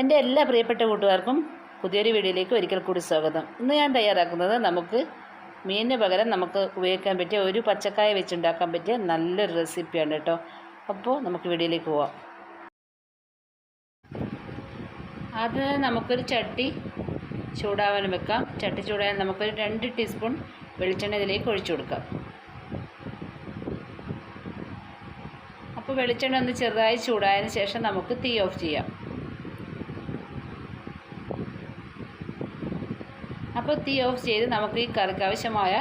എന്റെ എല്ലാ പ്രിയപ്പെട്ട കൂട്ടുകാർക്കും പുതിയൊരു വീഡിയോയിലേക്ക് ഒരിക്കൽ കൂടി സ്വാഗതം. ഇന്ന് ഞാൻ തയ്യാറാക്കുന്നത് നമുക്ക് മീനിന് പകരം നമുക്ക് ഉപയോഗിക്കാൻ പറ്റിയ ഒരു പച്ചക്കായ വെച്ചുണ്ടാക്കാൻ പറ്റിയ നല്ലൊരു റെസിപ്പിയാണ് കേട്ടോ. അപ്പോൾ നമുക്ക് വീഡിയോയിലേക്ക് പോവാം. അത് നമുക്കൊരു ചട്ടി ചൂടാവാൻ വെക്കാം. ചട്ടി ചൂടാൻ നമുക്കൊരു രണ്ട് ടീസ്പൂൺ വെളിച്ചെണ്ണ ഇതിലേക്ക് ഒഴിച്ചു കൊടുക്കാം. അപ്പോൾ വെളിച്ചെണ്ണ ഒന്ന് ചെറുതായി ചൂടായതിന് ശേഷം നമുക്ക് തീ ഓഫ് ചെയ്യാം. അപ്പോൾ തീ ഓഫ് ചെയ്ത് നമുക്ക് ഈ കറിക്ക് ആവശ്യമായ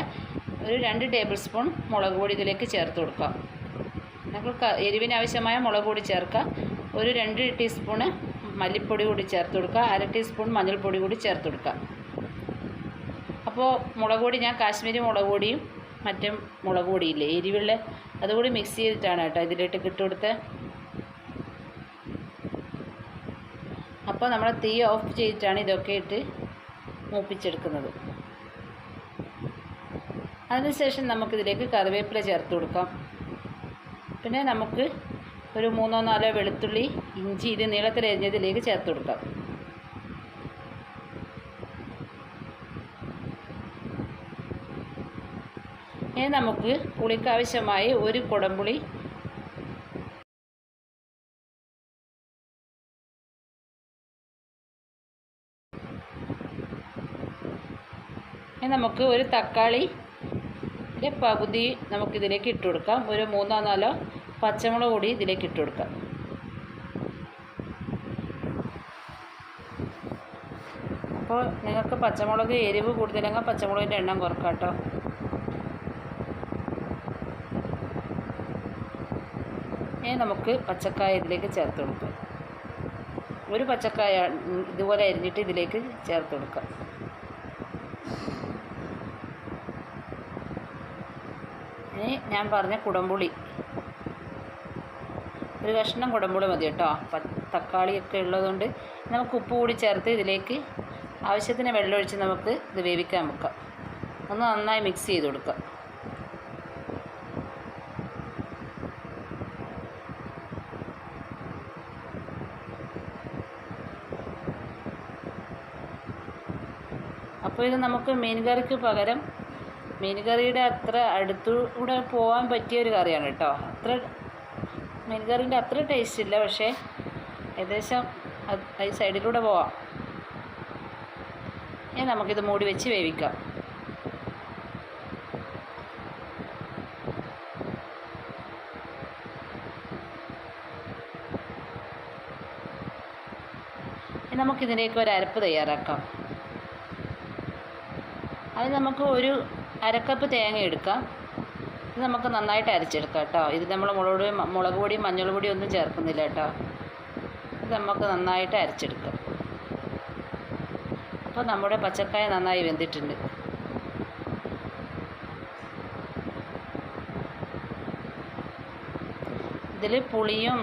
ഒരു രണ്ട് ടേബിൾ സ്പൂൺ മുളക് പൊടി ഇതിലേക്ക് ചേർത്ത് കൊടുക്കാം. നമുക്ക് എരിവിന് ആവശ്യമായ മുളക് പൊടി ചേർക്കാം ഒരു രണ്ട് ടീസ്പൂണ് മല്ലിപ്പൊടി കൂടി ചേർത്ത് കൊടുക്കുക. അര ടീസ്പൂൺ മഞ്ഞൾപ്പൊടി കൂടി ചേർത്ത് കൊടുക്കുക. അപ്പോൾ മുളക് പൊടി ഞാൻ കാശ്മീരി മുളക് പൊടിയും മറ്റേ മുളക് പൊടിയില്ലേ എരിവുള്ള അതുകൂടി മിക്സ് ചെയ്തിട്ടാണ് കേട്ടോ ഇതിലിട്ട് ഇട്ട് കൊടുത്തത് അപ്പോൾ നമ്മൾ തീ ഓഫ് ചെയ്തിട്ടാണ് ഇതൊക്കെ ഇട്ട് മൂപ്പിച്ചെടുക്കുന്നത്. അതിനുശേഷം നമുക്കിതിലേക്ക് കറിവേപ്പില ചേർത്ത് കൊടുക്കാം. പിന്നെ നമുക്ക് ഒരു മൂന്നോ നാലോ വെളുത്തുള്ളി ഇഞ്ചി ഇത് നീളത്തിലരിഞ്ഞതിലേക്ക് ചേർത്ത് കൊടുക്കാം. ഇനി നമുക്ക് പുളിക്കാവശ്യമായി ഒരു കുടംപുളി നമുക്ക് ഒരു തക്കാളി പകുതി നമുക്കിതിലേക്ക് ഇട്ട് കൊടുക്കാം. ഒരു മൂന്നോ നാലോ പച്ചമുളക് കൂടി ഇതിലേക്ക് ഇട്ട് കൊടുക്കാം. അപ്പോൾ നിങ്ങൾക്ക് പച്ചമുളക് എരിവ് കൂടുതലെങ്കിൽ പച്ചമുളകിന്റെ എണ്ണം കുറക്കാം കേട്ടോ. ഇനി നമുക്ക് പച്ചക്കായ ഇതിലേക്ക് ചേർത്ത് കൊടുക്കാം. ഒരു പച്ചക്കായ ഇതുപോലെ അരിഞ്ഞിട്ട് ഇതിലേക്ക് ചേർത്ത് കൊടുക്കാം. ഇനി ഞാൻ പറഞ്ഞ കുടംപുളി. ഒരു കഷ്ണം കുടംപുളി മതി കേട്ടോ. തക്കാളിയൊക്കെ ഉള്ളതുകൊണ്ട് നമുക്ക് ഉപ്പ് കൂടി ചേർത്ത് ഇതിലേക്ക് ആവശ്യത്തിന് വെള്ളമൊഴിച്ച് നമുക്ക് ഇത് വേവിക്കാൻ വെക്കാം. ഒന്ന് നന്നായി മിക്സ് ചെയ്ത് കൊടുക്കാം. അപ്പോൾ ഇത് നമുക്ക് മീൻ കറിക്ക് പകരം മീൻ കറിയുടെ അത്ര അടുത്തൂടെ പോകാൻ പറ്റിയ ഒരു കറിയാണ് കേട്ടോ. അത്ര മീൻ കറീന്റെ അത്ര ടേസ്റ്റ് ഇല്ല പക്ഷേ ഏകദേശം അത് സൈഡിലൂടെ പോവാം. ഇനി നമുക്കിത് മൂടി വെച്ച് വേവിക്കാം. നമുക്കിതിലേക്ക് ഒരു അരപ്പ് തയ്യാറാക്കാം. അത് നമുക്ക് ഒരു അരക്കപ്പ് തേങ്ങ എടുക്കാം. ഇത് നമുക്ക് നന്നായിട്ട് അരച്ചെടുക്കാം കേട്ടോ. ഇത് നമ്മൾ മുളക് മുളക് പൊടി മഞ്ഞൾ ഒന്നും ചേർക്കുന്നില്ല കേട്ടോ. ഇത് നമുക്ക് നന്നായിട്ട് അരച്ചെടുക്കാം. അപ്പോൾ നമ്മുടെ പച്ചക്കായ നന്നായി വെന്തിട്ടുണ്ട്. ഇതിൽ പുളിയും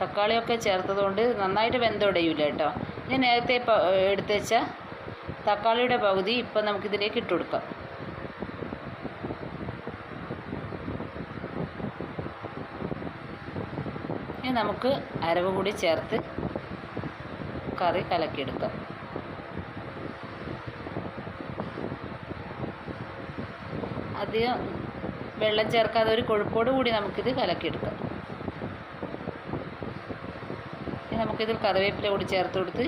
തക്കാളിയൊക്കെ ചേർത്തതുകൊണ്ട് നന്നായിട്ട് വെന്തുടയില്ല കേട്ടോ. ഇനി നേരത്തെ എടുത്ത് വെച്ച തക്കാളിയുടെ പകുതി ഇപ്പം നമുക്കിതിലേക്ക് ഇട്ട് കൊടുക്കാം. ഇനി നമുക്ക് അരവ് കൂടി ചേർത്ത് കറി കലക്കിയെടുക്കാം. അധികം വെള്ളം ചേർക്കാതെ ഒരു കൊഴുപ്പോട് കൂടി നമുക്കിത് കലക്കിയെടുക്കാം. നമുക്കിതിൽ കറിവേപ്പില കൂടി ചേർത്ത് കൊടുത്ത്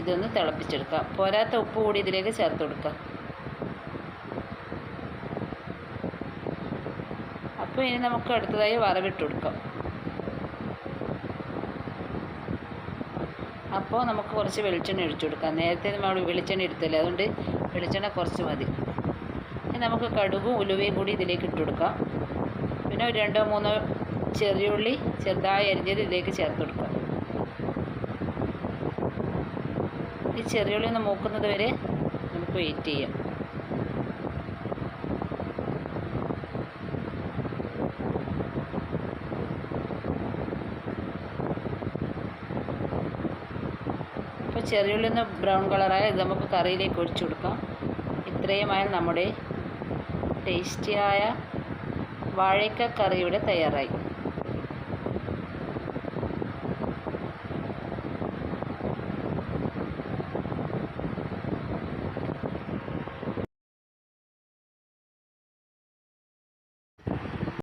ഇതൊന്ന് തിളപ്പിച്ചെടുക്കാം. പോരാത്ത ഉപ്പ് കൂടി ഇതിലേക്ക് ചേർത്ത് കൊടുക്കാം. അപ്പോൾ ഇനി നമുക്ക് അടുത്തതായി വറവിട്ട് കൊടുക്കാം. അപ്പോൾ നമുക്ക് കുറച്ച് വെളിച്ചെണ്ണ ഒഴിച്ചു കൊടുക്കാം. നേരത്തെ നമ്മൾ വെളിച്ചെണ്ണ എടുത്തില്ല? അതുകൊണ്ട് വെളിച്ചെണ്ണ കുറച്ച് മതി. ഇനി നമുക്ക് കടുകും ഉലുവയും കൂടി ഇതിലേക്ക് ഇട്ട് കൊടുക്കാം. പിന്നെ ഒരു രണ്ടോ മൂന്നോ ചെറിയുള്ളി ചെറുതായി അരിഞ്ഞത് ഇതിലേക്ക് ചേർത്ത് കൊടുക്കാം. ഈ ചെറിയുള്ളി ഒന്ന് മൂക്കുന്നത് വരെ നമുക്ക് വെയിറ്റ് ചെയ്യാം അപ്പോൾ ചെറിയുള്ളി ഒന്ന് ബ്രൗൺ കളറായ ഇത് നമുക്ക് കറിയിലേക്ക് ഒഴിച്ചു കൊടുക്കാം. ഇത്രയുമായി നമ്മുടെ ടേസ്റ്റിയായ വാഴയ്ക്ക കറിയുടെ തയ്യാറായി.